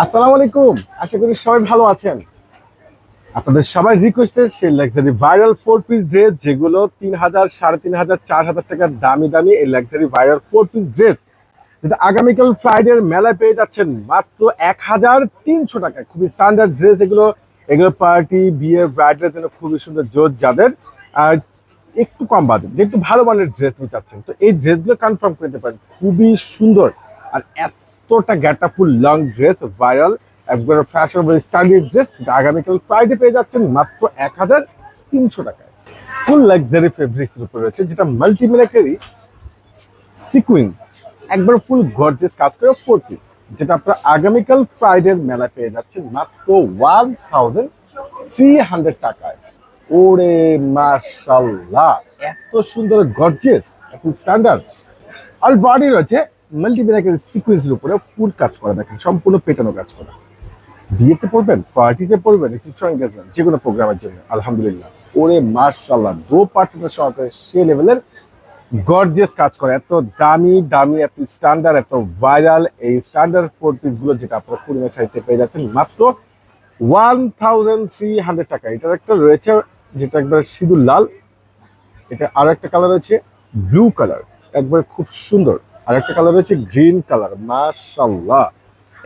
আসসালামু আলাইকুম। আশা করি সবাই ভালো আছেন। আপনাদের সবাই রিকোয়েস্টের সেই luxury viral four piece dress যেগুলো তিন হাজার সাড়ে তিন হাজার চার হাজার টাকার দামি দামি এই luxury viral four piece dress যেটা আগামীকাল ফ্রাইডের মেলায় পেয়ে যাচ্ছেন মাত্র এক হাজার তিনশো টাকা খুবই স্ট্যান্ডার্ড ড্রেস এগুলো। এগুলো পার্টি বিয়ে ব্রাইডের জন্য খুবই সুন্দর জোর যাদের। আর একটু কম বাজেট, যে একটু ভালো মানের ড্রেস নিতে চাচ্ছেন। তো এই ড্রেসগুলো কনফার্ম করতে পারেন। খুবই সুন্দর। আর এতটা গ্যাটাফুল লং ড্রেস, ভাইরাল একবার ফ্যাশনেবল স্টাইলিশ ড্রেস আগামীকাল ফ্রাইডে পেয়ে যাচ্ছেন মাত্র এক হাজার তিনশো টাকায়। ফুল লাক্সারি ফেব্রিক্স উপরে রয়েছে, যেটা মাল্টি মিলিটারি সিকুইন্স একবার ফুল গর্জেস কাজ করে ফোর পিস যেটা আপনার আগামীকাল ফ্রাইডের মেলায় পেয়ে যাচ্ছেন মাত্র ওয়ান থাউজেন্ড থ্রি হান্ড্রেড টাকায়। ওরে মাশাল্লাহ এত সুন্দর গর্জেস এত স্ট্যান্ডার্ড আর বডি রয়েছে মাল্টিমিনাকের সিকুয়েন্সের উপরে ফুল কাজ করা দেখেন, সম্পূর্ণ পেটানো কাজ করা। বিয়েতে পড়বেন, পার্টিতে পড়বেন, রিসেপশন যে কোনো প্রোগ্রামের জন্য, আলহামদুলিল্লাহ। ওরে মার্শাল্লাহ দো পার্টনার সহকারে সে লেভেলের গর্জিয়াস কাজ করে, এত দামি দামি, এত স্ট্যান্ডার্ড এত ভাইরাল এই স্ট্যান্ডার্ড ফোর পিসগুলো যেটা আপনারা পূর্ণিমা সাহিত্যে পেয়ে যাচ্ছেন, মাত্র ওয়ান থাউজেন্ড থ্রি হান্ড্রেড টাকা। এটার একটা রয়েছে, যেটা একবার সিঁদুর লাল, এটা আর একটা কালার রয়েছে ব্লু কালার একবার খুব সুন্দর। আর একটা কালার রয়েছে গ্রিন কালার মাশাল্লাহ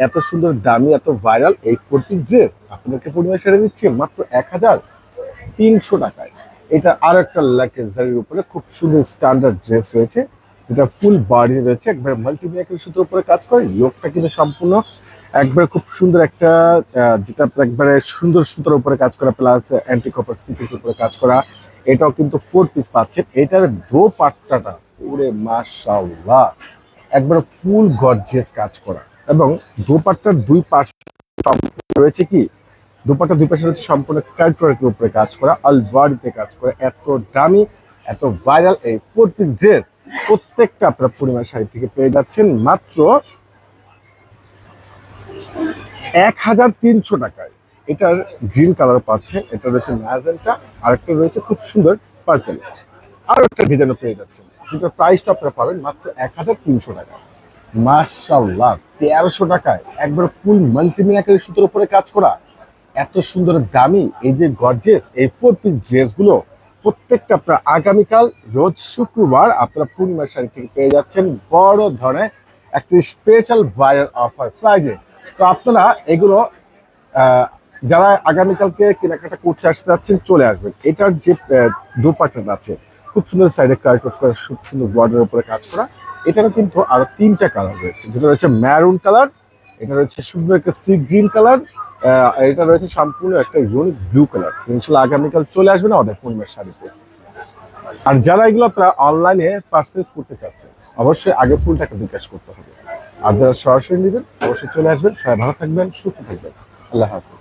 এত সুন্দর, দামি, এত ভাইরাল এই ফোরটি যে আপনাদেরকে পরিমাণ সেরে দিচ্ছি মাত্র এক হাজার তিনশো টাকায়। এটা আর একটা লাক্সারির উপরে খুব সুন্দর স্ট্যান্ডার্ড ড্রেস রয়েছে, যেটা ফুল বাড়ি রয়েছে, একবার মাল্টিমিয়াকের সুতোর উপরে কাজ করে, লোকটা কিন্তু সম্পূর্ণ একবার খুব সুন্দর একটা যেটা একবারে সুন্দর সুতোর উপরে কাজ করা প্লাস অ্যান্টি কপার স্টিকের উপরে কাজ করা, এটাও কিন্তু ফোর পিস পাচ্ছেন। এটার দো পাট্টাটা পুরে মাশাল্লাহ একবার ফুল গর্জিয়াস কাজ করা। এবং দোপাট্টার দুই পাশে রয়েছে কি? দোপাট্টা দুই পাশে রয়েছে সম্পূর্ণ ক্যালট্রারের উপরে কাজ করা আলভারিতে কাজ করা, এত দামি, এত ভাইরাল এই ফোর ড্রেস প্রত্যেকটা আপনার পরিমাণ শাড়ি থেকে পেয়ে যাচ্ছেন। মাত্র এক হাজার তিনশো টাকায়। এটার গ্রিন কালার পাচ্ছেন এটা রয়েছে ম্যাজেন্টা আর একটা রয়েছে খুব সুন্দর পার্পেল আরও একটা ডিজাইনও পেয়ে যাচ্ছেন। যেটার প্রাইসটা আপনারা পাবেন মাত্র এক হাজার তিনশো টাকা। মার্শাল্লাহ তেরোশো টাকায় একবার ফুল মাল্টিমিনাকের সুতোর উপরে কাজ করা। এত সুন্দর দামি, এই যে গর্জেস এই ফোর পিস ড্রেসগুলো প্রত্যেকটা আপনার আগামীকাল, রোজ শুক্রবার আপনারা পূর্ণিমা শাড়ি থেকে পেয়ে যাচ্ছেন বড় ধরনের একটি স্পেশাল ভাইরাল অফার প্রাইজে তো আপনারা এগুলো যারা আগামীকালকে কেনাকাটা করতে আসতে যাচ্ছেন, চলে আসবেন। এটার যে দুপাট্টাটা আছে খুব সুন্দর সাইডে কাট করা, খুব সুন্দর বর্ডারের উপরে কাজ করা। এটারও কিন্তু আরও তিনটা কালার রয়েছে। যেটা রয়েছে ম্যারুন কালার এটা রয়েছে সুন্দর একটা সি গ্রিন কালার এটা রয়েছে সম্পূর্ণ একটা ইউনিক ব্লু কালার ইনশাল্লাহ আগামীকাল চলে আসবে না আমাদের পূর্ণিমার শাড়িতে আর যারা এগুলো আপনারা অনলাইনে পারচেস করতে চাচ্ছেন, অবশ্যই আগে ফুল টাকা বিকাশ করতে হবে। আর যারা সরাসরি নেবেন, অবশ্যই চলে আসবেন। সবাই ভালো থাকবেন, সুস্থ থাকবেন। আল্লাহ হাফিজ।